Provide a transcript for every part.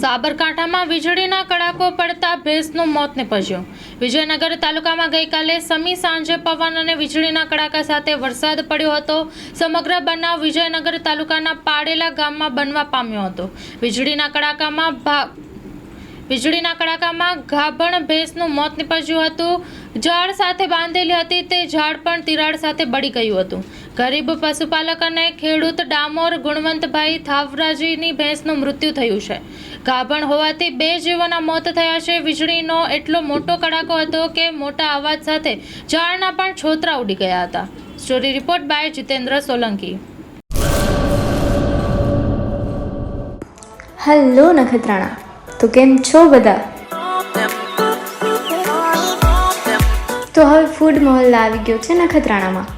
સાબરકાંઠામાં વીજળીના કડાકો પડતા ભેંસનું મોત નિપજ્યું. વિજયનગર તાલુકામાં ગઈકાલે સમી સાંજે પવન અને વીજળીના કડાકા સાથે વરસાદ પડ્યો હતો. સમગ્ર બનાવ વિજયનગર તાલુકાના પાડેલા ગામમાં બનવા પામ્યો હતો. વીજળીના કડાકામાં વીજળીના કડાકામાં ગાભણ ભેંસનું મોત નીપજ્યું હતું. ઝાડ સાથે બાંધેલી હતી તે ઝાડ પણ તિરાડ સાથે બળી ગયું હતું. ગરીબ પશુપાલક અને ખેડૂત ડામોર ગુણવંતભાઈ થાવરાજીની ભેંસનું મૃત્યુ થયું છે. ગાભણ હોવાથી બે જીવોના મોત થયા છે. વીજળીનો એટલો મોટો કડાકો હતો કે મોટા અવાજ સાથે ઝાડના પણ છોતરા ઉડી ગયા હતા. Story report by Jitendra Solanki. Hello Nakhatrana, તો કેમ છો બધા? તો હવે ફૂડ મહોલ્લા આવી ગયો છે નખત્રાણામાં.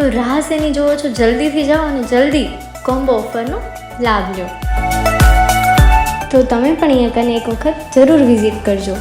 તો રાહ શેની જોવો છો? જલ્દીથી જાઓ અને જલ્દી કોમ્બો ઓફરનો લાભ લો. તો તમે પણ અહીંયા કને એક વખત જરૂર વિઝિટ કરજો.